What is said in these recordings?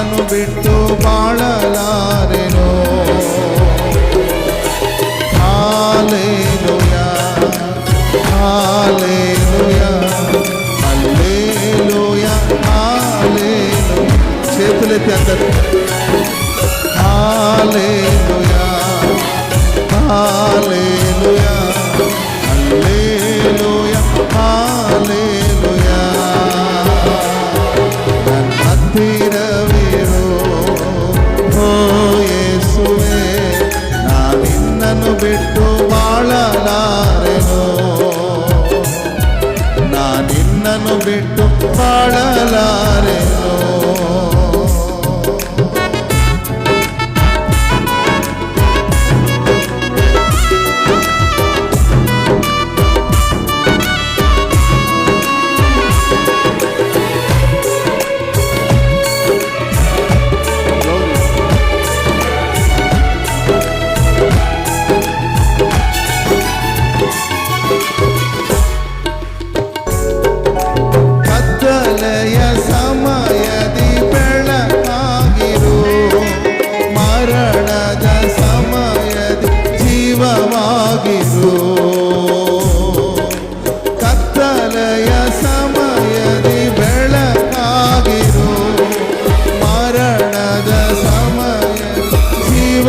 ನನ್ನನ್ನು ಬಿಟ್ಟು ಬಾಳಲಾರೆನೋ ಹಾಲೇಲುಯ ಹಾಲೇಲುಯ ಅಲ್ಲೇಲುಯ ಹಾಲೇಲು చేతులెత్తి అందరు హాలేలుయా హాలేలుయా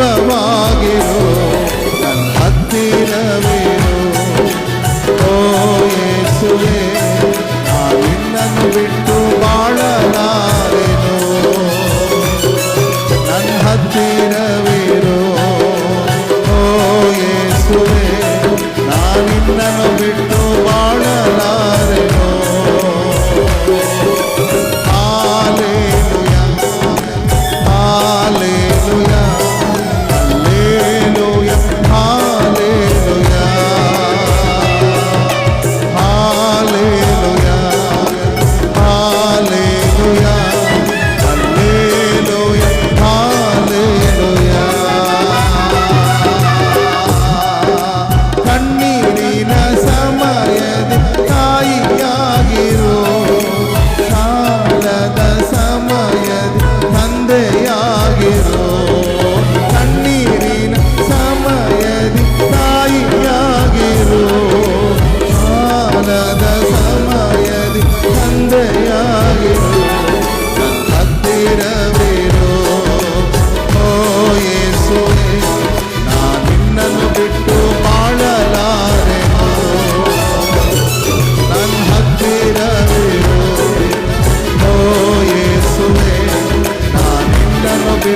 Baba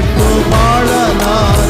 எட்டு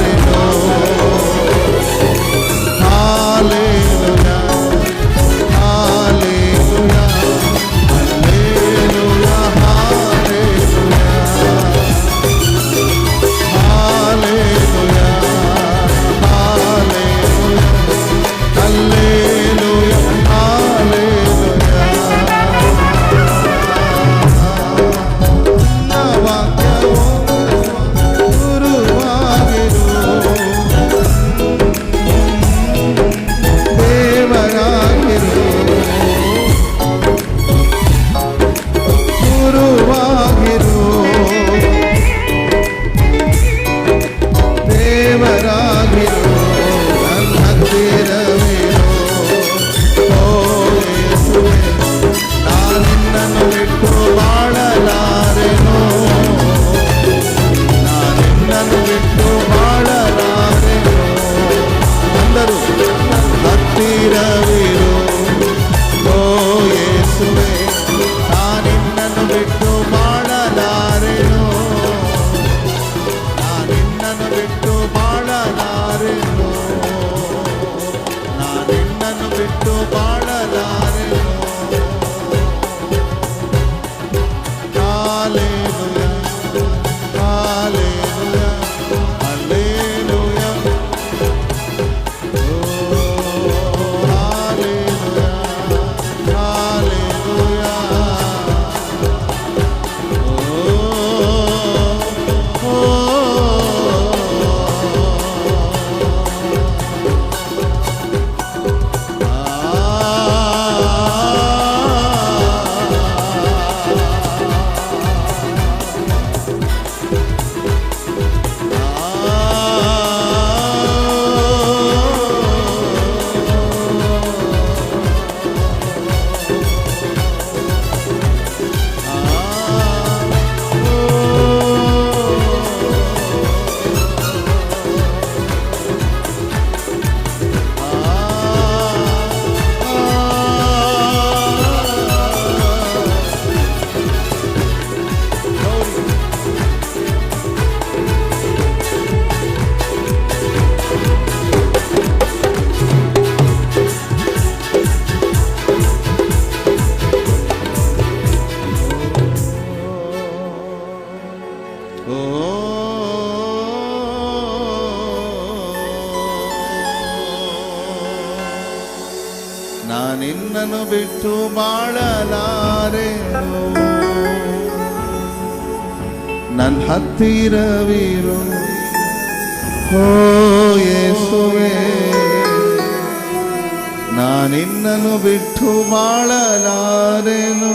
ನಾನಿನ್ನನು ಬಿಟ್ಟು ಬಾಳಲಾರೆ ನನ್ನ ಹತ್ತಿರವಿರು. ಓ ಯೇಸುವೆ ನಾನಿನ್ನನು ಬಿಟ್ಟು ಬಾಳಲಾರೆನು?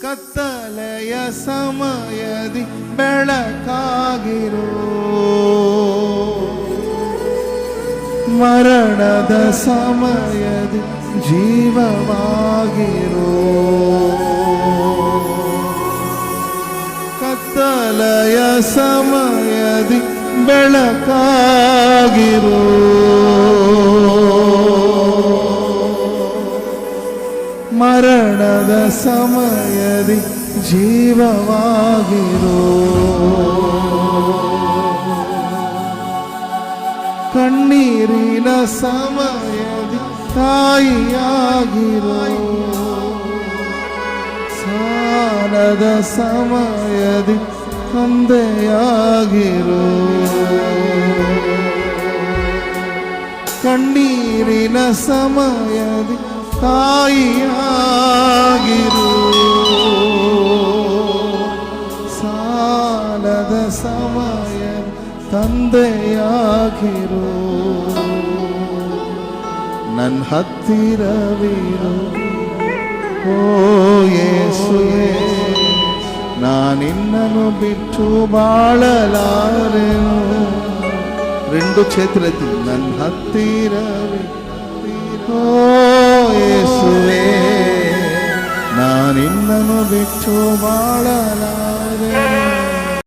ಕತ್ತಲೆಯ ಸಮಯದಿ ಬೆಳಕಾಗಿರೋ. ಮರಣದ ಸಮಯದಿ ಜೀವವಾಗಿರೋ. ಕತ್ತಲೆಯ ಸಮಯದಿ ಬೆಳಕಾಗಿರೋ. ಮರಣದ ಸಮಯದಿ ಜೀವವಾಗಿರೋ. இந்த சமயத்தில் தாயாகிறோம் சாரத சமயத்தில் தந்தையாகிறோம் கண்ணீரின சமயதி தாயாகிறோ சாலத சமய தந்தையாகிறோ ನನ್ನ ಹತ್ತಿರವಿರು ಓ ಯೇಸುವೆ ನಾನಿನ್ನನು ಬಿಟ್ಟು ಬಾಳಲಾರೆನು రెండు చేతులెత్తి నన్ను హత్తిరవి ఓ ಯೇಸುವೆ ನಾನಿನ್ನನು ಬಿಟ್ಟು ಬಾಳಲಾರೆ